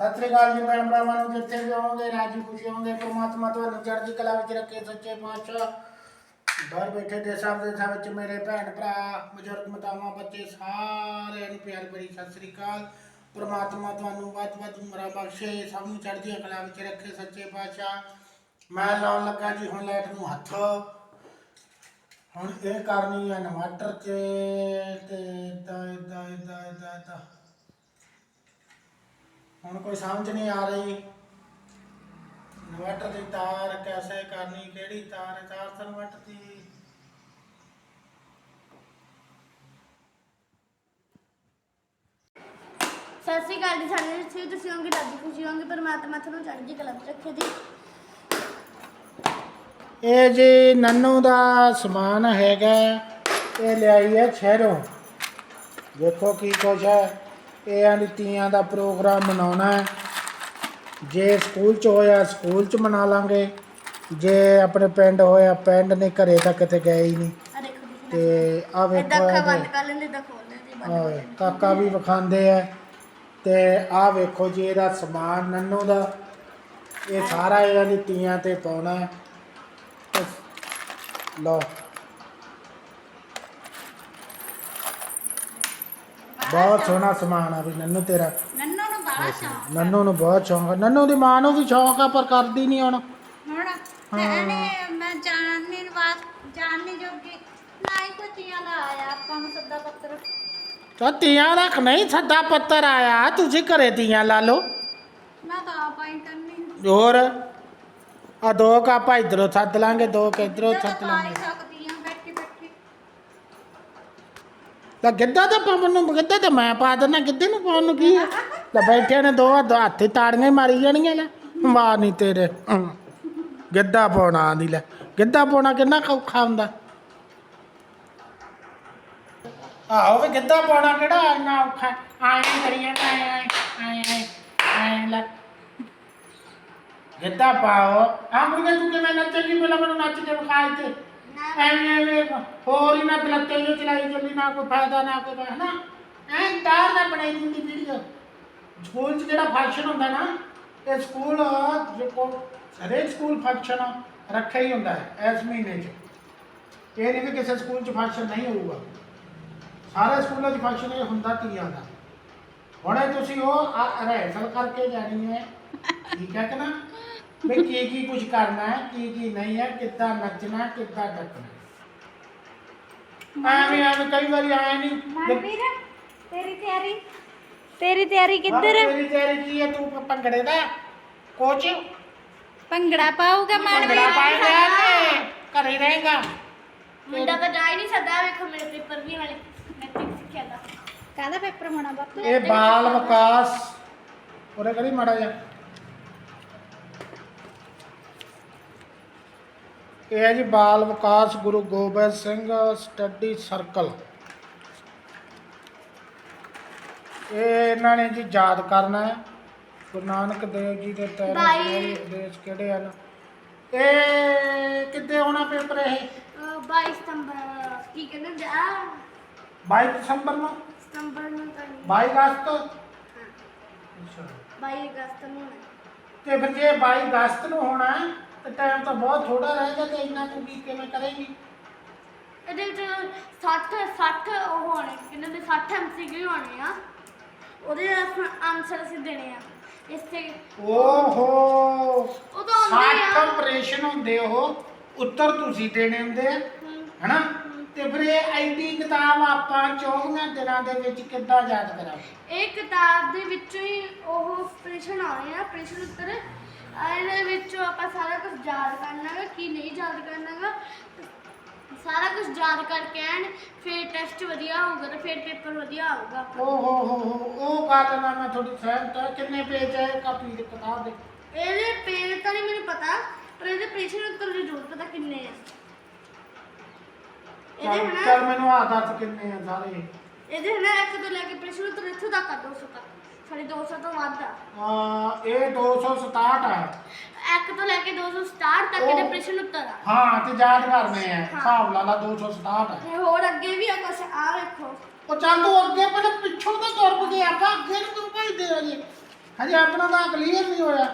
ਸਤਿ ਸ੍ਰੀ ਅਕਾਲ ਜੀ ਭੈਣ ਭਰਾਵਾਂ ਨੂੰ, ਜਿੱਥੇ ਵੀ ਹੋਵੋਗੇ ਰਾਜੀ ਖੁਸ਼ੀ ਹੋਵੋਗੇ ਪ੍ਰਮਾਤਮਾ ਤੁਹਾਨੂੰ ਚੜ੍ਹਦੀ ਕਲਾ ਵਿੱਚ ਰੱਖੇ, ਸੱਚੇ ਪਾਤਸ਼ਾਹ। ਬਾਹਰ ਬੈਠੇ ਦੇਸਾਂ ਵਿਦੇਸਾਂ ਵਿੱਚ ਮੇਰੇ ਭੈਣ ਭਰਾ, ਬਜ਼ੁਰਗ, ਮਾਤਾਵਾਂ, ਬੱਚੇ, ਸਾਰਿਆਂ ਨੂੰ ਪਿਆਰ ਭਰੀ ਸਤਿ ਸ੍ਰੀ ਅਕਾਲ। ਪ੍ਰਮਾਤਮਾ ਤੁਹਾਨੂੰ ਵੱਧ ਵੱਧ ਉਮਰਾਂ ਬਖਸ਼ੇ, ਸਭ ਨੂੰ ਚੜ੍ਹਦੀ ਕਲਾ ਵਿੱਚ ਰੱਖੇ, ਸੱਚੇ ਪਾਤਸ਼ਾਹ। ਮੈਂ ਲਾਉਣ ਲੱਗਾ ਜੀ ਹੁਣ ਲੈਟ ਨੂੰ ਹੱਥ। ਹੁਣ ਇਹ ਕਰਨੀ ਹੈ ਇਨਵਰਟਰ ਤੇ ਤੇ ਇਦਾਂ ਇਦਾਂ ਇਦਾਂ ਇਦਾਂ ਹੁਣ ਕੋਈ ਸਮਝ ਨਹੀਂ ਆ ਰਹੀ। ਇਨਵਰਟਰ ਦੀ ਤਾਰ ਕੈਸੇ ਕਰਨੀ ਕਿਹੜੀ ਤਾਰ ਹੈ? ਤਾਰ ਤਾਂ ਇਨਵਰਟਰ ਦੀ। ਸਤਿ ਸ਼੍ਰੀ ਅਕਾਲ ਜੀ ਜੀ ਤੁਸੀਂ ਹੋਗੇ ਰਾਜੀ ਖੁਸ਼ੀ ਹੋਗੇ ਪਰਮਾਤਮਾ ਤੁਹਾਨੂੰ ਚੜ੍ਹਦੀ ਕਲਾ ਵਿੱਚ ਰੱਖੇ ਜੀ। ਇਹ ਜੀ ਨੰਨੂ ਦਾ ਸਮਾਨ ਹੈਗਾ। ਇਹ ਲਿਆਈ ਹੈ ਸ਼ਹਿਰੋਂ। ਦੇਖੋ ਕੀ ਕੁਛ ਹੈ। ਇਹ ਆਂਦੀ ਤੀਆਂ ਦਾ ਪ੍ਰੋਗਰਾਮ ਮਨਾਉਣਾ ਹੈ। ਜੇ ਸਕੂਲ ਚ ਹੋਇਆ ਸਕੂਲ ਚ ਮਨਾ ਲਾਂਗੇ। ਜੇ ਆਪਣੇ ਪਿੰਡ ਹੋਇਆ ਪਿੰਡ ਨੇ ਘਰੇ ਤਾਂ ਕਿਤੇ ਗਏ ਹੀ ਨਹੀਂ। ਤੇ ਆ ਵੇਖੋ ਇਹਦੇ ਕਾਕਾ ਵੀ ਵਿਖਾਉਂਦੇ ਆ। ਤੇ ਆ ਵੇਖੋ ਜੀ ਇਹਦਾ ਸਮਾਨ ਨੰਨੂ ਦਾ। ਇਹ ਸਾਰਾ ਇਹਨਾਂ ਦੀ ਤੀਆਂ ਤੇ ਪਾਉਣਾ ਲਓ। ਬਹੁਤ ਸੋਹਣਾ ਸਮਾਨ ਆ ਵੀ ਨੰਨੂ ਤੇਰਾ। ਨੰਨੋ ਨੂੰ ਬੜਾ ਸ਼ੌਕ ਨੰਨੂ ਨੂੰ ਬਹੁਤ ਸ਼ੌਂਕ ਆ। ਨੰਨੂ ਦੀ ਮਾਂ ਨੂੰ ਵੀ ਸ਼ੌਂਕ ਆ ਪਰ ਕਰਦੀ ਨਹੀਂ ਹੁਣ। ਹੁਣ ਤੇ ਇਹਨੇ ਮੈਂ ਜਾਣਨੀ ਵਾਸ ਜਾਣਨੀ ਜੋਗੀ ਨਾ ਹੀ ਕੋਈ ਤੀਆਂ ਦਾ ਆਇਆ ਆਪਾਂ ਨੂੰ ਸੱਦਾ ਪੱਤਰ। ਤਾਂ ਤੀਆਂ ਰੱਖ ਨਹੀਂ ਸੱਦਾ ਪੱਤਰ ਆਇਆ ਤੁਸੀਂ ਘਰੇ ਤੀਆਂ ਲਾ ਲਓ। ਮੈਂ ਤਾਂ ਆਪ ਕਰਨੀ। ਹੋਰ? ਆ ਦੋ ਕਾਪਾ ਇਧਰੋਂ ਸੱਦ ਲਾਂਗੇ ਦੋ ਕਿ ਇਧਰੋਂ ਤਾਂ ਸੱਦ ਲਾਂਗੇ। ਹੀ ਸਕਦੀ ਆ ਬੈਠੀ ਬੈਠੀ ਲੈ ਗਿੱਧਾ ਤਾਂ ਪਾਉਣ ਨੂੰ ਗਿੱਧਾ ਤਾਂ ਮੈਂ ਪਾ ਦਿੰਦਾ, ਗਿੱਧੇ ਨੂੰ ਪਾਉਣ ਨੂੰ ਕੀ ਹੈ ਲੈ ਬੈਠੇ ਨੇ ਦੋ ਹੱਥ ਹੱਥ ਤਾੜੀਆਂ ਹੀ ਮਾਰੀ ਜਾਣੀਆਂ ਲੈ। ਵਾਹ ਨਹੀਂ ਤੇਰੇ ਹਮ। ਗਿੱਧਾ ਪਾਉਣਾ ਆਂਦੀ ਲੈ। ਗਿੱਧਾ ਪਾਉਣਾ ਕਿੰਨਾ ਕੁ ਔਖਾ ਹੁੰਦਾ। ਆਹੋ ਵੀ ਗਿੱਧਾ ਪਾਉਣਾ ਕਿਹੜਾ ਇੰਨਾ ਔਖਾ ਆਏ ਕਰੀਏ ਆਏ ਆਏ ਆਏ ਆਏ ਆਏ ਲੈ। ਗਿੱਧਾ ਪਾਓ। ਆ ਮੁਰਗੇ ਤੂੰ ਕਿਵੇਂ ਨੱਚੇਗੀ? ਪਹਿਲਾਂ ਮੈਨੂੰ ਨੱਚ ਕੇ ਵਿਖਾ ਇੱਥੇ। ਐਵੇਂ ਐਵੇਂ ਹੋਰ ਹੀ ਨਾ ਲੱਤੇ ਜਿਹੇ ਚਲਾਈ ਚੱਲੀ, ਨਾ ਕੋਈ ਫਾਇਦਾ, ਨਾ ਕੋਈ ਹੈ ਨਾ ਐਂ ਤਾਰ ਨਾ ਬਣਾਈ ਦਿੰਦੀ ਵੀਡੀਓ ਸਕੂਲ 'ਚ ਜਿਹੜਾ ਫੰਕਸ਼ਨ ਹੁੰਦਾ ਨਾ, ਇਹ ਸਕੂਲ, ਜੋ ਹਰੇਕ ਸਕੂਲ ਫੰਕਸ਼ਨ ਰੱਖਿਆ ਹੀ ਹੁੰਦਾ ਹੈ, ਇਸ ਮਹੀਨੇ 'ਚ। ਇਹ ਨਹੀਂ ਵੀ ਕਿਸੇ ਸਕੂਲ 'ਚ ਫੰਕਸ਼ਨ ਨਹੀਂ ਹੋਊਗਾ। ਸਾਰੇ ਸਕੂਲਾਂ 'ਚ ਫੰਕਸ਼ਨ ਇਹ ਹੁੰਦਾ ਤੀਆਂ ਦਾ। ਹੁਣੇ ਤੁਸੀਂ ਉਹ ਰਹਿਸਲ ਕਰਕੇ ਜਾਣੀ ਹੈ। ਠੀਕ ਹੈ ਕਿ ਨਾ? ਵੀ ਕੀ ਕੀ ਕੁਝ ਕਰਨਾ ਹੈ ਕੀ ਕੀ ਨਹੀਂ ਹੈ ਕਿੱਦਾਂ ਨੱਚਣਾ ਕਿੱਦਾਂ ਡੱਕਣਾ ਐਵੇਂ ਐਵੇਂ ਕਈ ਵਾਰੀ ਆਏ ਨਹੀਂ ਮਨਵੀਰ ਤੇਰੀ ਤਿਆਰੀ ਤੇਰੀ ਤਿਆਰੀ ਹਾਂ, ਤੇਰੀ ਤਿਆਰੀ ਕੀ ਹੈ? ਤੂੰ ਭੰਗੜੇ ਦਾ ਕੋਚ? ਭੰਗੜਾ ਪਾਊਗਾ ਭੰਗੜਾ ਪਾਏਗਾ ਕਿ ਘਰੇ ਰਹੇਗਾ? ਮੁੰਡਾ ਤਾਂ ਜਾ ਹੀ ਨਹੀਂ ਸਕਦਾ ਵੇਖੋ ਮੇਰੇ ਪੇਪਰ ਵੀ ਵਾਲੇ ਮੈਂ ਤੇ ਸਿੱਖਿਆ ਦਾ। ਕਾਹਦਾ ਪੇਪਰ ਹੋਣਾ ਬਾਪੂ? ਇਹ ਬਾਲ ਵਿਕਾਸ। ਉਹਨੇ ਕਰੀ ਮਾੜਾ ਜਿਹਾ। ਇਹ ਹੈ ਜੀ ਬਾਲ ਵਿਕਾਸ ਗੁਰੂ ਗੋਬਿੰਦ ਸਿੰਘ ਸਟੱਡੀ ਸਰਕਲ। ਇਹ ਇਹਨਾਂ ਨੇ ਜੀ ਯਾਦ ਕਰਨਾ ਹੈ। ਗੁਰੂ ਨਾਨਕ ਦੇਵ ਜੀ ਦੇ ਤੇਰਾਂ ਉਪਦੇਸ਼ ਕਿਹੜੇ ਹਨ? ਇਹ ਕਿੱਦੇ ਹੋਣਾ ਪੇਪਰ ਇਹ? ਅਹ 22 ਸਤੰਬਰ ਕੀ ਕਹਿੰਦੇ ਹੁੰਦੇ ਆ? 22 ਦਸੰਬਰ ਨੂੰ। ਸਤੰਬਰ ਨੂੰ ਤਾਂ ਨਹੀਂ। 22 ਅਗਸਤ। ਅੱਛਾ। 22 ਅਗਸਤ ਨੂੰ ਹੋਣਾ। ਤੇ ਫਿਰ ਜੇ 22 ਅਗਸਤ ਨੂੰ ਹੋਣਾ ਹੈ, ਤੇ ਟਾਈਮ ਤਾਂ ਬਹੁਤ ਥੋੜਾ ਰਹੇਗਾ ਤੇ ਇੰਨਾ ਕੀ ਕਿਵੇਂ ਕਰੇਗੀ? ਇਹਦੇ ਵਿੱਚ 60 60 ਉਹ ਹੋਣੇ ਕਿੰਨੇ ਦੇ 60 ਐਮਸੀਕਿਊ ਹੋਣੇ ਆ। ਉਹਦੇ ਆਨਸਰ ਅਸੀਂ ਦੇਣੇ ਆ। ਇਸ ਤੇ ਓਹੋ! ਉਹ ਤਾਂ ਆਉਂਦੇ 60 ਆ। ਆਪਰੇਸ਼ਨ ਹੁੰਦੇ ਉਹ ਉੱਤਰ ਤੁਸੀਂ ਦੇਣੇ ਹੁੰਦੇ ਆ ਹਨਾ? ਤੇ ਫਿਰ ਇਹ ਐਡੀ ਕਿਤਾਬ ਆਪਾਂ 24 ਦਿਨਾਂ ਦੇ ਵਿੱਚ ਕਿੱਦਾਂ ਯਾਦ ਕਰਾਂਗੇ? ਇਹ ਕਿਤਾਬ ਦੇ ਵਿੱਚੋਂ ਹੀ ਉਹ ਪ੍ਰਸ਼ਨ ਆਉਣੇ ਆ ਪ੍ਰਸ਼ਨ ਉੱਤਰ ਇਹਦੇ ਵਿੱਚੋਂ ਆਪਾਂ ਸਾਰਾ ਕੁਝ ਯਾਦ ਕਰਨਾ ਹੈ ਕੀ ਨਹੀਂ ਯਾਦ ਕਰਨਾ ਗਾ ਸਾਰਾ ਕੁਝ ਯਾਦ ਕਰਕੇ ਐਨ ਫਿਰ ਟੈਸਟ ਵਧੀਆ ਹੋਊਗਾ ਤੇ ਫਿਰ ਪੇਪਰ ਵਧੀਆ ਆਊਗਾ। ਓ ਹੋ ਹੋ ਹੋ ਉਹ ਗੱਲ ਨਾਲ ਮੈਂ ਥੋੜੀ ਸਹਿਮਤ ਹਾਂ ਕਿੰਨੇ ਪੇਜ ਹੈ ਕਾਪੀ ਦੀ ਕਿਤਾਬ ਦੇ। ਇਹਦੇ ਪੇਜ ਤਾਂ ਨਹੀਂ ਮੈਨੂੰ ਪਤਾ ਪਰ ਇਹਦੇ ਪ੍ਰਸ਼ਨ ਉੱਤਰ ਜ਼ਰੂਰ ਪਤਾ ਕਿੰਨੇ ਆ। ਇਹਦੇ ਚੱਲ ਹਨਾ? ਚੱਲ ਮੈਨੂੰ ਆ ਦੱਸ ਕਿੰਨੇ ਆ ਸਾਰੇ। ਇਹਦੇ ਹਨਾ ਇੱਕ ਤੋਂ ਲੈ ਕੇ ਪ੍ਰਸ਼ਨ ਉੱਤਰ ਇੱਥੋਂ ਤੱਕ ਆ 200 ਤੱਕ। ਸਾਡੀ 200 ਤੋਂ ਵੱਧ ਆ। ਆ ਇਹ 267 ਆ। ਇੱਕ ਤੋਂ ਲੈ ਕੇ 267 ਤੱਕ ਇਹਦੇ ਪ੍ਰਸ਼ਨ ਉੱਤਰ ਆ। ਹਾਂ ਤੇ ਯਾਦ ਕਰਨੇ ਆ। ਹਿਸਾਬ ਲਾ ਲਾ 267 ਆ। ਤੇ ਹੋਰ ਅੱਗੇ ਵੀ ਆ ਕੁਛ ਆ ਵੇਖੋ। ਉਹ ਚੱਲ ਤੂੰ ਅੱਗੇ ਪਹਿਲਾਂ ਪਿੱਛੋਂ ਤਾਂ ਤੁਰ ਪਏ ਆਪਾਂ ਅੱਗੇ ਨੂੰ ਕਿਉਂ ਭਜਦੇ ਜੀ। ਹਜੇ ਆਪਣਾ ਤਾਂ ਕਲੀਅਰ ਨਹੀਂ ਹੋਇਆ।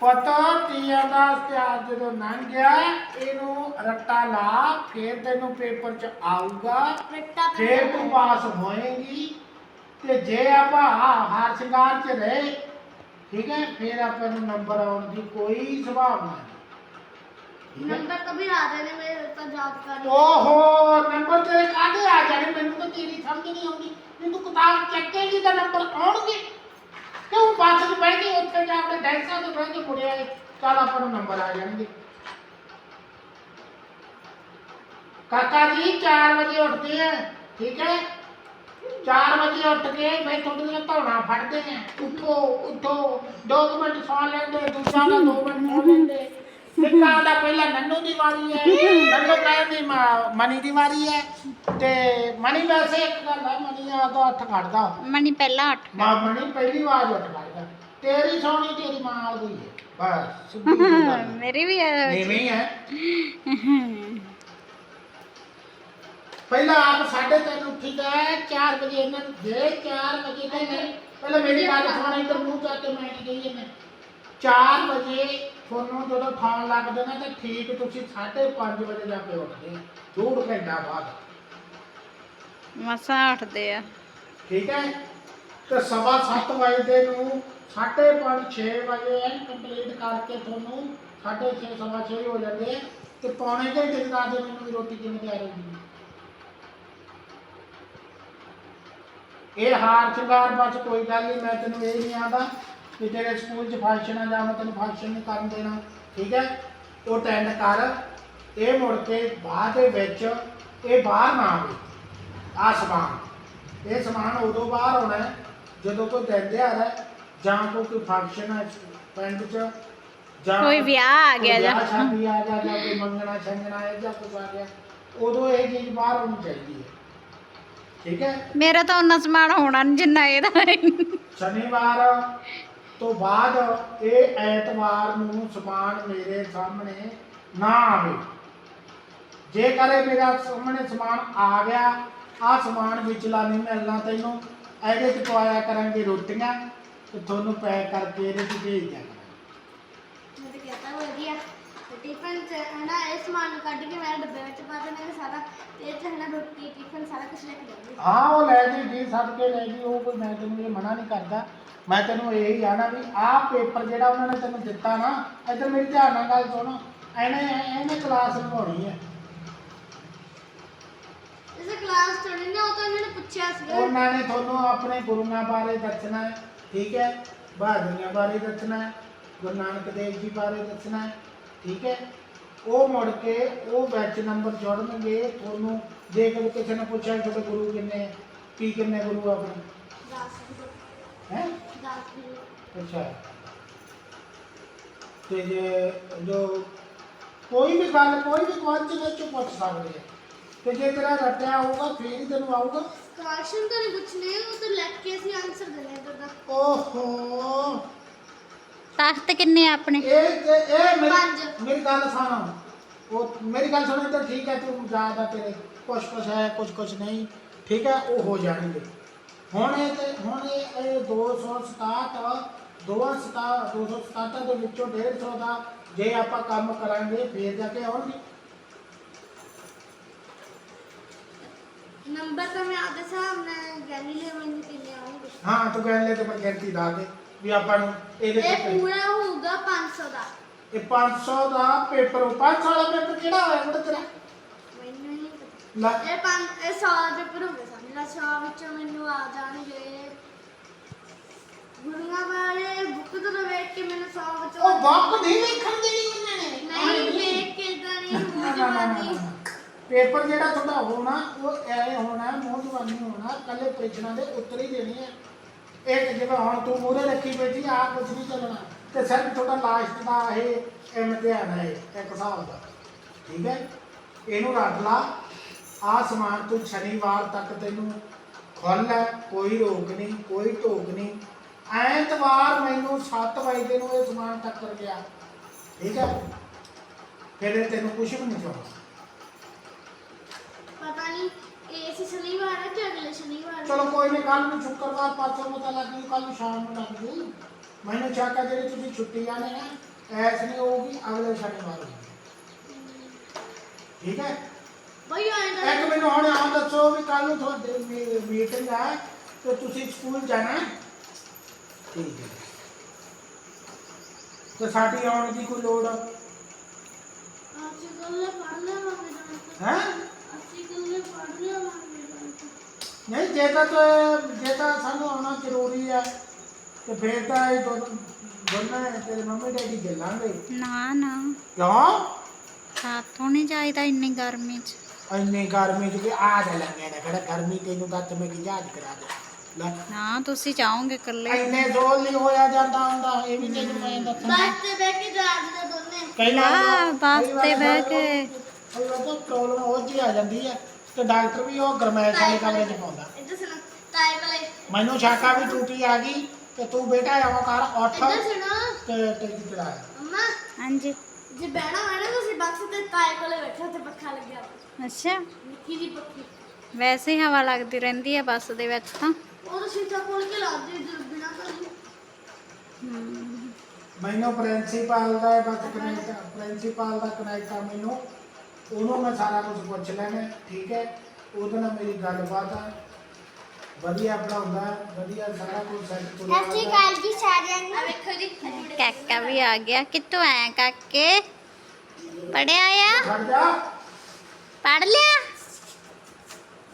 ਪਤਾ ਤੀਆਂ ਦਾ ਇਤਿਹਾਸ ਜਦੋਂ ਲੰਘ ਗਿਆ ਇਹਨੂੰ ਰੱਟਾ ਲਾ ਫਿਰ ਤੈਨੂੰ ਪੇਪਰ 'ਚ ਆਊਗਾ। ਰੱਟਾ ਤਾਂ ਫਿਰ ਤੂੰ ਪਾਸ ਹੋਏਗੀ। ਤੇ ਜੇ ਆਪਾਂ ਹਾਰ ਸ਼ਿੰਗਾਰ 'ਚ ਰਹੇ ਠੀਕ ਹੈ ਫਿਰ ਆਪਾਂ ਨੂੰ ਨੰਬਰ ਆਉਣ ਦੀ ਕੋਈ ਸੰਭਾਵਨਾ ਨਹੀਂ। ਠੀਕ ਹੈ। ਨੰਬਰ ਕभी ਆ ਜਾਣੇ ਮੇਰੇ ਤਾਂ ਯਾਦ ਕਰ ਓਹੋ ਨੰਬਰ ਤੇਰੇ ਕਾਹਦੇ ਆ ਜਾਣੇ? ਮੈਨੂੰ ਤਾਂ ਤੇਰੀ ਸਮਝ ਨਹੀਂ ਆਉਂਦੀ। ਤੂੰ ਕਿਤਾਬ ਚੱਕੇਗੀ ਤਾਂ ਨੰਬਰ ਆਉਣਗੇ। ਕਿਉਂ ਬੱਸ 'ਚ ਬਹਿ ਕੇ ਉੱਥੇ ਜਾ ਕੇ ਡੈਂਸਾਂ ਤੇ ਬਹਿ ਕੇ ਮੁੜਿਆ ਚੱਲ ਆਪਾਂ ਨੂੰ ਨੰਬਰ ਆ ਜਾਣਗੇ। ਕਾਕਾ ਜੀ 4 ਵਜੇ ਉੱਠਦੇ ਆ ਠੀਕ ਹੈ? 4 ਵਜੇ ਉੱਠ ਕੇ ਮੈਂ ਤੁਹਾਡੀਆਂ ਧੌਣਾ ਫੜਦੇ ਆ। ਉੱਠੋ ਉੱਠੋ। ਦੋ ਕੁ ਮਿੰਟ ਸੌ ਲੈਂਦੇ ਦੂਜਾ ਦਾ 2 ਮਿੰਟ ਸੌ ਲੈਂਦੇ। ਨਿੱਕਾ ਦਾ ਪਹਿਲਾਂ ਨੰਨੂ ਦੀ ਵਾਰੀ ਹੈ ਨੰਨੂ ਕਹਿੰਦੀ ਮ- ਮਨੀ ਦੀ ਵਾਰੀ ਹੈ। ਤੇ ਮਨੀ ਵੈਸੇ ਇੱਕ ਗੱਲ ਹੈ ਮਨੀ ਆ ਤਾਂ ਅੱਠ ਕੱਢਦਾ। ਮਣੀ ਪਹਿਲਾਂ ਉੱਠ ਮਾਂ ਮਣੀ ਪਹਿਲੀ ਵਾਰ ਉੱਠ ਕੱਢਦਾ। ਤੇਰੀ ਸੋਣੀ ਤੇਰੀ ਮਾਂ ਹੈ। ਬਸ ਸਿੱਧੀ ਜਿਹੀ ਗੱਲ ਹੈ। ਮੇਰੀ ਵੀ ਇਹ ਐਵੇਂ ਹੀ ਹੈ। ਪਹਿਲਾਂ ਆਪ ਸਾਢੇ ਤਿੰਨ ਉੱਠੀਦਾ ਹੈ 4 ਵਜੇ ਇਹਨਾਂ ਨੂੰ ਜੇ 4 ਵਜੇ ਤੇ ਨਹੀਂ ਪਹਿਲਾਂ ਮੇਰੀ ਗੱਲ ਸੁਣ ਇੱਧਰ ਮੂੰਹ ਚੱਕ ਕੇ ਮੈਂ ਕਹੀ ਜਾਂਦਾ 4 ਵਜੇ ਤੁਹਾਨੂੰ ਜਦੋਂ ਖਾਣ ਲੱਗਦੇ ਨੇ ਤਾਂ ਠੀਕ ਤੁਸੀਂ 5:30 ਵਜੇ ਜਾ ਕੇ ਉੱਠਦੇ ਡੂਢ ਘੰਟਾ ਬਾਅਦ। ਮਸਾਂ ਉੱਠਦੇ ਆ। ਠੀਕ ਹੈ? ਤੇ ਸਵਾ 7 ਵਜੇ ਦੇ ਨੂੰ 5:30 6 ਵਜੇ ਕੰਪਲੀਟ ਕਰਕੇ ਤੁਹਾਨੂੰ 6:30 ਸਵਾ 6 ਹੋ ਜਾਂਦੇ ਤੇ ਪੌਣੇ ਘੰਟੇ ਦੀ ਦੇ ਮੈਨੂੰ ਰੋਟੀ ਕਿਵੇਂ ਤਿਆਰ ਹੋਊਗੀ ਇਹ ਹਾਰ ਸ਼ਿੰਗਾਰ ਬਸ ਕੋਈ ਗੱਲ ਨਹੀਂ ਮੈਂ ਤੈਨੂੰ ਇਹ ਨਹੀਂ ਆਦਾ ਕਿ ਤੇਰੇ ਸਕੂਲ 'ਚ ਫੰਕਸ਼ਨ ਆ ਜਾਂ ਮੈਂ ਤੈਨੂੰ ਫੰਕਸ਼ਨ ਨਹੀਂ ਕਰਨ ਦੇਣਾ ਠੀਕ ਹੈ? ਉਹ ਅਟੈਂਡ ਕਰ। ਇਹ ਮੁੜ ਕੇ ਬਾਅਦ ਦੇ ਵਿੱਚ ਇਹ ਬਾਹਰ ਨਾ ਆਵੇ ਆ ਸਮਾਨ। ਇਹ ਸਮਾਨ ਉਦੋਂ ਬਾਹਰ ਆਉਣਾ ਜਦੋਂ ਕੋਈ ਦਿਨ ਦਿਹਾੜਾ ਹੈ ਜਾਂ ਕੋਈ ਫੰਕਸ਼ਨ ਹੈ ਪਿੰਡ 'ਚ ਜਾਂ ਕੋਈ ਵਿਆਹ ਆ ਗਿਆ ਜਾਂ ਵਿਆਹ ਸ਼ਾਦੀ ਆ ਗਿਆ ਜਾਂ ਕੋਈ ਮੰਗਣਾ ਛੰਗਣਾ ਹੈ ਜਾਂ ਕੁਝ ਆ ਗਿਆ ਉਦੋਂ ਇਹ ਚੀਜ਼ ਬਾਹਰ ਹੋਣੀ ਚਾਹੀਦੀ ਹੈ। ਠੀਕ ਹੈ? ਮੇਰਾ ਤਾਂ ਉਹਨਾਂ ਸਮਾਨ ਹੋਣਾ ਨਹੀਂ ਜਿੰਨਾ ਇਹਦਾ ਹੈ। ਸ਼ਨੀਵਾਰ ਤੋਂ ਬਾਅਦ ਇਹ ਐਤਵਾਰ ਨੂੰ ਸਮਾਨ ਮੇਰੇ ਸਾਹਮਣੇ ਨਾ ਆਵੇ। ਜੇ ਕਰੇ ਮੇਰਾ ਸਾਹਮਣੇ ਸਮਾਨ ਆ ਗਿਆ ਆ ਸਮਾਨ ਵਿਚਲਾ ਨਹੀਂ ਮਿਲਣਾ ਤੈਨੂੰ ਇਹਦੇ ਚ ਪਵਾਇਆ ਕਰਾਂਗੇ ਰੋਟੀਆਂ ਤੇ ਤੁਹਾਨੂੰ ਪੈਕ ਕਰਕੇ ਇਹਦੇ ਚ ਭੇਜ ਦਿਆ ਕਰਾਂਗੇ ਮੈਂ ਤਾਂ ਕਹਤਾ ਵਧੀਆ ਤੇ ਟਿਫਨ ਚ ਹੈ ਨਾ ਇਹ ਸਮਾਨ ਕੱਢ ਕੇ ਮੈਂ ਡੱਬੇ ਵਿੱਚ ਪਾ ਦੇਣਾ ਹੈ ਸਾਰਾ ਤੇ ਇਹ ਚ ਹੈ ਨਾ ਰੋਟੀ ਟਿਫਨ ਸਾਰਾ ਕੁਝ ਲੈ ਕੇ ਜਾਵਾਂਗੀ ਹਾਂ। ਉਹ ਲੈ ਜੀ ਜੀ ਸੱਦ ਕੇ ਲੈ ਜੀ ਉਹ ਕੋਈ ਮੈਂ ਤੈਨੂੰ ਇਹ ਮਨਾ ਨਹੀਂ ਕਰਦਾ। ਮੈਂ ਤੈਨੂੰ ਇਹ ਹੀ ਆਣਾ ਵੀ ਆਹ ਪੇਪਰ ਜਿਹੜਾ ਉਹਨਾਂ ਨੇ ਤੈਨੂੰ ਦਿੱਤਾ ਨਾ ਇੱਧਰ ਮੇਰੀ ਧਿਆਨ ਨਾਲ ਗੱਲ ਸੁਣ। ਐਨੇ ਐਨੇ ਕਲਾਸ ਲਗਾਉਣੀ ਹੈ। ਇਸੇ ਕਲਾਸ ਸਟੱਡੀ ਨੇ ਉਹ ਤਾਂ ਇਹਨਾਂ ਨੇ ਪੁੱਛਿਆ ਸੀ ਉਹਨਾਂ ਨੇ ਤੁਹਾਨੂੰ ਆਪਣੇ ਗੁਰੂਆਂ ਬਾਰੇ ਦੱਸਣਾ ਹੈ ਠੀਕ ਹੈ? ਬਹਾਦਰੀਆਂ ਬਾਰੇ ਦੱਸਣਾ ਹੈ ਗੁਰੂ ਨਾਨਕ ਦੇਵ ਜੀ ਬਾਰੇ ਦੱਸਣਾ ਹੈ ਠੀਕ ਹੈ? ਉਹ ਮੁੜ ਕੇ ਉਹ ਵਿੱਚ ਨੰਬਰ ਜੋੜਨਗੇ ਤੁਹਾਨੂੰ ਜੇ ਕਦੇ ਕਿਸੇ ਨੇ ਪੁੱਛਿਆ ਕਿ ਤੁਹਾਡੇ ਗੁਰੂ ਕਿੰਨੇ ਕੀ ਕਿੰਨੇ ਗੁਰੂ ਆਪਣੇ? 10 ਹੈ? 10 ਕਿਲੋ ਅੱਛਾ। ਤੇ ਜੇ ਜੋ ਕੋਈ ਵੀ ਗੱਲ ਕੋਈ ਵੀ ਕੁਐਸਚਨ ਵਿੱਚ ਪੁੱਛ ਸਕਦੇ ਆ। ਤੇ ਜੇ ਤੇਰਾ ਰੱਟਿਆ ਹੋਊਗਾ ਫੇਰ ਹੀ ਤੈਨੂੰ ਆਊਗਾ। ਕੁਐਸਚਨ ਤਾਂ ਨਹੀਂ ਪੁੱਛਨੇ ਉਹ ਤਾਂ ਲਿਖ ਕੇ ਅਸੀਂ ਆਨਸਰ ਦੇਣੇ ਦਾ ਓਹੋ। ਤਖਤ ਕਿੰਨੇ ਆ ਆਪਣੇ? ਇਹ ਤੇ ਇਹ ਮੇਰੀ ਪੰਜ। ਮੇਰੀ ਗੱਲ ਸੁਣ। ਉਹ ਮੇਰੀ ਗੱਲ ਸੁਣ ਤਾਂ ਠੀਕ ਹੈ ਤੂੰ ਜ਼ਿਆਦਾ ਤੇਰੇ ਕੁਛ ਕੁਛ ਹੈ ਕੁਛ ਕੁਛ ਨਹੀਂ। ਠੀਕ ਹੈ ਉਹ ਹੋ ਜਾਣਗੇ। ਹੁਣ ਇਹ ਤੇ ਹੁਣ ਇਹ ਇਹ 267 267 267 ਦੇ ਵਿੱਚੋਂ 150 ਦਾ ਜੇ ਆਪਾਂ ਕੰਮ ਕਰਾਂਗੇ ਫੇਰ ਜਾ ਕੇ ਆਉਣਗੇ। ਨੰਬਰ ਤਾਂ ਮੈਂ ਆਪਦੇ ਹਿਸਾਬ ਨਾਲ ਗਿਆਨੀ ਲੈ ਮੈਨੂੰ ਕਿੰਨੇ ਆਉਣਗੇ। ਹਾਂ ਤੂੰ ਕਹਿੰਦੇ ਤੇ ਮੈਂ ਗਿਣਤੀ ਦਾ ਦੇ ਵੀ ਆਪਾਂ ਨੂੰ ਇਹਦੇ ਇਹ ਚ ਪੂਰਾ ਹੋਊਗਾ 500 ਦਾ। ਇਹ 500 ਦਾ ਪੇਪਰ 500 ਦਾ ਪੇਪਰ ਕਿਹੜਾ ਹੋਇਆ ਬੜਾ ਤੇਰਾ ਮੈਨੂੰ ਨਹੀਂ ਪਤਾ। ਲੈ। ਇਹ ਪੰਜ ਇਹ 100 ਦੇ ਉੱਪਰ ਹੋਊਗਾ ਸਮਝ ਲਾ 100 ਵਿੱਚੋਂ ਮੈਨੂੰ ਆ ਜਾਣਗੇ। ਗੁਰੂਆਂ ਬਾਰੇ ਬੁੱਕ ਤੋਂ ਵੇਖ ਕੇ ਮੈਨੂੰ 100 ਵਿੱਚੋਂ ਉਹ ਬੱਕ ਨਹੀਂ ਵੇਖਣ ਦੇਣੀ ਉਹਨਾਂ ਨੇ। ਨਹੀਂ ਵੇਖ ਕੇ ਤਾਂ ਨਹੀਂ ਨਾ, ਮੂੰਹ ਨਾ, ਨਾ, ਨਾ, ਜਵਾਨੀ। ਨਾ। ਪੇਪਰ ਜਿਹੜਾ ਤੁਹਾਡਾ ਹੋਣਾ ਉਹ ਐ ਹੋਣਾ ਮੂੰਹ ਜਵਾਨੀ ਹੋਣਾ ਕੱਲੇ ਪ੍ਰੀਖਣਾ ਦੇ ਉੱਤਰ ਹੀ ਦੇਣੇ ਆ। ਇੱਕ ਜਿਵੇਂ ਹੁਣ ਤੂੰ ਮੂਹਰੇ ਰੱਖੀ ਬੈਠੀ ਆ ਕੁਝ ਨਹੀਂ ਚੱਲਣਾ। ਤੇ ਸਿਰਫ ਤੁਹਾਡਾ ਲਾਸਟ ਦਾ ਇਹ ਇਮਤਿਹਾਨ ਹੈ ਇੱਕ ਹਿਸਾਬ ਦਾ। ਠੀਕ ਹੈ? ਇਹਨੂੰ ਰੱਖ ਲਾ। ਆ ਸਮਾਨ ਤੂੰ ਸ਼ਨੀਵਾਰ ਤੱਕ ਤੈਨੂੰ ਖੁੱਲ ਹੈ, ਕੋਈ ਰੋਕ ਨਹੀਂ, ਕੋਈ ਢੋਕ ਨਹੀਂ। ਐਤਵਾਰ ਮੈਨੂੰ 7 ਵਜੇ ਨੂੰ ਇਹ ਸਮਾਨ ਟੱਕਰ ਗਿਆ। ਠੀਕ ਹੈ? ਫਿਰ ਤੈਨੂੰ ਕੁਝ ਵੀ ਨਹੀਂ ਚਾਹੁੰਦਾ। ਪਤਾ ਨਹੀਂ, ਇਸ ਸ਼ਨੀਵਾਰ ਹੈ ਕਿ ਅਗਲੇ ਸ਼ਨੀਵਾਰ? ਚਲੋ ਕੋਈ ਨਹੀਂ ਕੱਲ ਨੂੰ ਸ਼ੁੱਕਰਵਾਰ ਪਾਸੋਂ ਪਤਾ ਲੱਗ ਜੂ ਕੱਲ ਨੂੰ ਸ਼ਾਮ ਨੂੰ ਲੱਗ ਜੂ ਮੈਨੂੰ ਚਾਹਤਾ ਜਿਹੜੀ ਤੁਸੀਂ ਛੁੱਟੀ ਆਣੇ ਹੈ ਐਸ ਨਹੀਂ ਹੋਊਗੀ ਅਗਲੇ ਸ਼ਨੀਵਾਰ ਹੋਊਗੀ ਠੀਕ ਹੈ ਬਈ ਆਏਗਾ ਇੱਕ ਮੈਨੂੰ ਹੁਣ ਆਹ ਦੱਸੋ ਵੀ ਕੱਲ ਨੂੰ ਤੁਹਾਡੇ ਮੀਟਿੰਗ ਹੈ ਤੇ ਤੁਸੀਂ ਸਕੂਲ ਜਾਣਾ ਹੈ? ਠੀਕ ਹੈ ਤੇ ਸਾਡੀ ਆਉਣ ਦੀ ਕੋਈ ਲੋੜ ਅਸੀਂ ਗੱਲੇ ਨਹੀਂ ਜੇ ਤਾਂ ਤੇ- ਜੇ ਤਾਂ ਸਾਨੂੰ ਆਉਣਾ ਜ਼ਰੂਰੀ ਹੈ ਤੇ ਫਿਰ ਤਾਂ ਇਹ ਦੋਨੋਂ ਦੋਨਾਂ ਤੇਰੇ ਮੰਮੀ ਡੈਡੀ ਚੱਲਾਂਗੇ ਨਾ ਨਾ। ਕਿਉਂ? ਸਾਥੋਂ ਨਹੀਂ ਜਾਈਦਾ ਇੰਨੀ ਗਰਮੀ 'ਚ। ਇੰਨੀ ਗਰਮੀ ਚ ਵੀ ਆ ਜਾ ਲੰਗੇ ਨਾ ਕਿਹੜਾ ਗਰਮੀ ਤੈਨੂੰ ਦੱਤ ਮੈਂ ਕੀ ਯਾਦ ਕਰਾ ਦੇ ਲੈ। ਨਾ ਤੁਸੀਂ ਜਾਓਗੇ ਇਕੱਲੇ। ਇੰਨੇ ਜ਼ੋਰ ਨਹੀਂ ਹੋਇਆ ਜਾਂਦਾ ਹੁੰਦਾ ਇਹ ਵੀ ਤੈਨੂੰ ਮੈਂ ਦੱਸਣਾ ਬਸ ਤੇ ਬਹਿ ਕੇ ਜਾਣਦੇ ਦੋਨੇ। ਕਈ ਹਾਂ, ਬੱਸ ਤੇ ਬਹਿ ਕੇ। ਕਈ ਵਾਰ ਤਾਂ ਪ੍ਰੋਬਲਮ ਉਹ ਜੀ ਆ ਜਾਂਦੀ ਹੈ ਤੇ ਡਾਕਟਰ ਵੀ ਉਹ ਗਰਮੈਸ਼ ਵਾਲੇ ਕਮਰੇ ਚ ਪਾਉਂਦਾ। ਇੱਧਰ ਸੁਣੋ ਤਾਏ ਕੋਲੇ ਮੈਨੂੰ ਸ਼ਾਕਾ ਵੀ ਟੂਟੀ ਆ ਗਈ ਤੇ ਤੂੰ ਬੇਟਾ ਆਵਾ ਕਰ ਉੱਠ। ਇੱਧਰ ਸੁਣੋ। ਤੇ ਟਿਕ ਅੰਮਾ ਹਾਂਜੀ। ਜੇ ਬਹਿਣਾ ਹੋਵੇ ਨਾ ਤੁਸੀਂ ਬਸ ਤੇ ਤਾਏ ਕੋਲੇ ਬੈਠੋ ਤੇ ਪੱਖਾ ਲੱਗਿਆ ਹੋਇਆ। ਅੱਛਾ। ਨਿੱਕੀ ਜੀ ਪੱਖੀ। ਵੈਸੇ ਹੀ ਹਵਾ ਲੱਗਦੀ ਰਹਿੰਦੀ ਹੈ ਬੱਸ ਦੇ ਵਿੱਚ ਤਾਂ। ਉਹ ਤਾਂ ਸੀਟਾ ਖੋਲ ਕੇ ਲਾ ਦੇ ਜਦ ਬਿਨਾ ਤਾਂ ਹਮ, ਮੈਨੂੰ ਪ੍ਰਿੰਸੀਪਲ ਦਾ ਬਸ ਕਨੈਕਟ ਪ੍ਰਿੰਸੀਪਲ ਦਾ ਕਨੈਕਟ ਆ ਮੈਨੂੰ। ਉਹਨੂੰ ਮੈਂ ਸਾਰਾ ਕੁਝ ਪੁੱਛ ਲੈਣਾ ਠੀਕ ਹੈ ਉਹਦੇ ਨਾਲ ਮੇਰੀ ਗੱਲਬਾਤ ਆ ਵਧੀਆ ਪੜਾਉਂਦਾ ਵਧੀਆ ਸਾਰਾ ਕੁਝ ਸੈੱਟ ਕਰਦਾ ਜੀ ਸਾਰਿਆਂ ਨੂੰ ਆ ਵੇਖੋ ਜੀ ਆ ਜੁੜੇ ਕਾਕਾ ਵੀ ਆ ਗਿਆ ਕਿੱਥੋਂ ਆਇਆ ਕਾਕੇ ਪੜਿਆ ਆ ਛੱਡ ਜਾ ਪੜ ਲਿਆ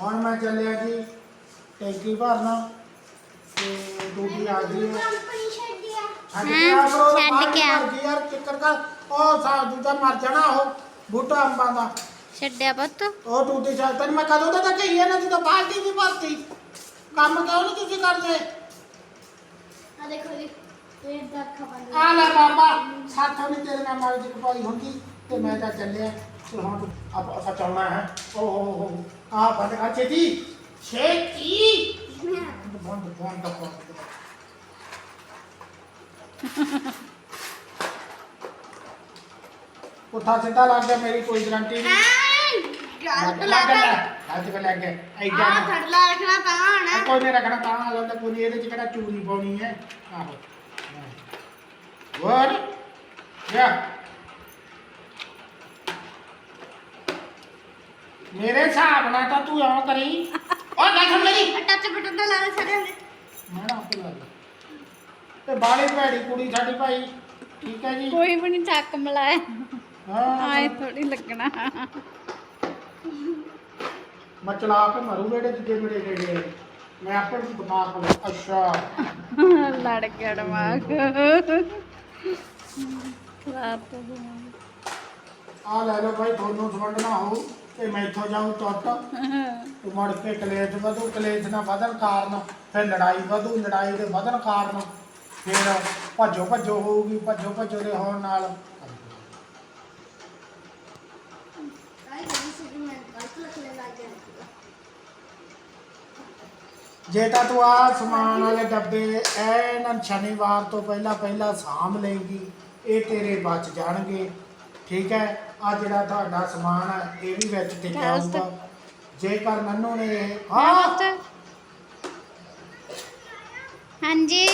ਹੁਣ ਮੈਂ ਚੱਲਿਆ ਜੀ ਟੈਂਕੀ ਭਰਨਾ ਤੇ ਡਿਊਟੀ ਆ ਗਈ ਹੈ ਕੰਪਨੀ ਛੱਡਿਆ ਛੱਡ ਹਾਂ, ਕੇ ਆ ਕਰੋ ਛੱਡ ਬਾਹਰ ਕੇ ਆ। ਭਰ ਗਈ ਯਾਰ ਚੱਕਰ ਕਰ ਉਹ ਸਾ ਦੂਜਾ ਮਰ ਜਾਣਾ ਉਹ ਬੂਟਾ ਅੰਬਾਂ ਦਾ। ਛੱਡਿਆ ਪੁੱਤ। ਉਹ ਟੂਟੀ ਛੱਡ ਤੈਨੂੰ ਮੈਂ ਕਦੋਂ ਦਾ ਤਾਂ ਕਹੀ ਹੈ ਨਾ ਤੂੰ ਤਾਂ ਬਾਲਟੀ ਵੀ ਭਰਤੀ। ਕੰਮ ਕਿਉਂ ਨਹੀਂ ਤੁਸੀਂ ਕਰਦੇ? ਆ ਦੇਖੋ ਜੀ ਇਹ ਦਾ ਅੱਖਾਂ ਬੰਦ ਆ ਲੈ ਬਾਬਾ ਸਾਥੋਂ ਨਹੀਂ ਤੇਰੇ ਨਾਲ ਮਾਰੀ ਦੀ ਪਾਈ ਹੁੰਦੀ ਤੇ ਮੈਂ ਤਾਂ ਚੱਲਿਆ। ਤੇ ਹੁਣ ਆਪਾਂ ਸੱਚ ਆਉਣਾ ਹੈ। ਓ ਹੋ ਹੋ ਆ ਬੰਦ ਕਰ ਛੇਤੀ। ਛੇਤੀ। ਬੰਦ ਬੰਦ ਬੰਦ ਪੁੱਠਾ ਸਿੱਧਾ ਲੱਗ ਗਿਆ ਮੇਰੀ ਕੋਈ ਗਰੰਟੀ ਨਹੀਂ। ਐ ਗੱਲ ਲੱਗ ਤਾਂ ਗਿਆ ਲਾ ਕੱਲ ਲੱਗ ਗਿਆ ਆ ਨਾ। ਥੜਲਾ ਰੱਖਣਾ ਤਾਂ ਆ ਹਣਾ ਕੋਈ ਨਹੀਂ ਰੱਖਣਾ ਤਾਂ ਆ ਕੋਈ ਨੀ, ਇਹਦੇ ਚ ਕਿਹੜਾ ਚੂਰੀ ਪਾਉਣੀ ਹੈ? ਆਹੋ। ਵਰ ਯਾ ਮੇਰੇ ਹਿਸਾਬ ਨਾਲ ਤਾਂ ਤੂੰ ਆਉਂ ਕਰੀ। ਓ ਗੱਲ ਸੁਣ ਮੇਰੀ। ਟੱਚ ਬਟਨ ਦਾ ਸਾਰਿਆਂ ਦੇ ਮੈਂ ਨਾ ਆਪੇ ਲਾ ਲਿਆ। ਤੇ ਬਾਲੀ ਭੈੜੀ ਕੁੜੀ ਸਾਡੀ ਭਾਈ ਠੀਕ ਹੈ ਜੀ? ਕੋਈ ਵੀ ਨਹੀਂ ਚੱਕ ਮਲਾਇਆ। ਹਾਂ ਆਏ ਥੋੜੀ ਲੱਗਣਾ। ਮੈਂ ਚਲਾ ਕੇ ਮਰੂ ਵੇੜੇ ਜਿੱਦੇ ਮੇਰੇ ਨੇੜੇ ਮੈਂ ਆਪੇ ਵੀ ਦਿਮਾਗ ਕੋਲ ਅੱਛਾ। ਲੜ ਗਿਆ ਦਿਮਾਗ। ਖਰਾਬ ਹੋ ਗਿਆ ਆ ਲੈ ਲਓ ਭਾਈ ਤੁਹਾਨੂੰ ਸਮਝਣਾ ਹੋ ਤੇ ਮੈਂ ਇੱਥੋਂ ਜਾਊਂ ਟੁੱਟ ਤੇ ਮੁੜ ਕੇ ਕਲੇਸ਼ ਵਧੂ ਕਲੇਸ਼ ਨਾ ਵਧਣ ਕਾਰਨ ਫਿਰ ਲੜਾਈ ਵਧੂ ਲੜਾਈ ਦੇ ਵਧਣ ਕਾਰਨ। ਫਿਰ ਭੱਜੋ ਭੱਜੋ ਹੋਊਗੀ ਭੱਜੋ ਭੱਜੋ ਦੇ ਹੋਣ ਨਾਲ ਆਈ ਜੀ ਸੀ ਮੈਂ ਗਲਤ ਲਿਖਣੇ ਲੱਗ ਗਿਆ ਜੇ ਤਾਂ ਤੂੰ ਆ ਸਮਾਨ ਵਾਲੇ ਡੱਬੇ ਐਨ ਸ਼ਨੀਵਾਰ ਤੋਂ ਪਹਿਲਾਂ ਪਹਿਲਾਂ ਸਾਂਭ ਲਏਗੀ ਇਹ ਤੇਰੇ ਬਚ ਜਾਣਗੇ। ਠੀਕ ਹੈ ਆ ਜਿਹੜਾ ਤੁਹਾਡਾ ਸਮਾਨ ਹੈ ਇਹ ਵੀ ਵਿੱਚ ਦੋਸਤ। ਹੋਊਗਾ ਜੇਕਰ ਮੰਨੂ ਨੇ ਹਾਂ। ਹਾਂਜੀ।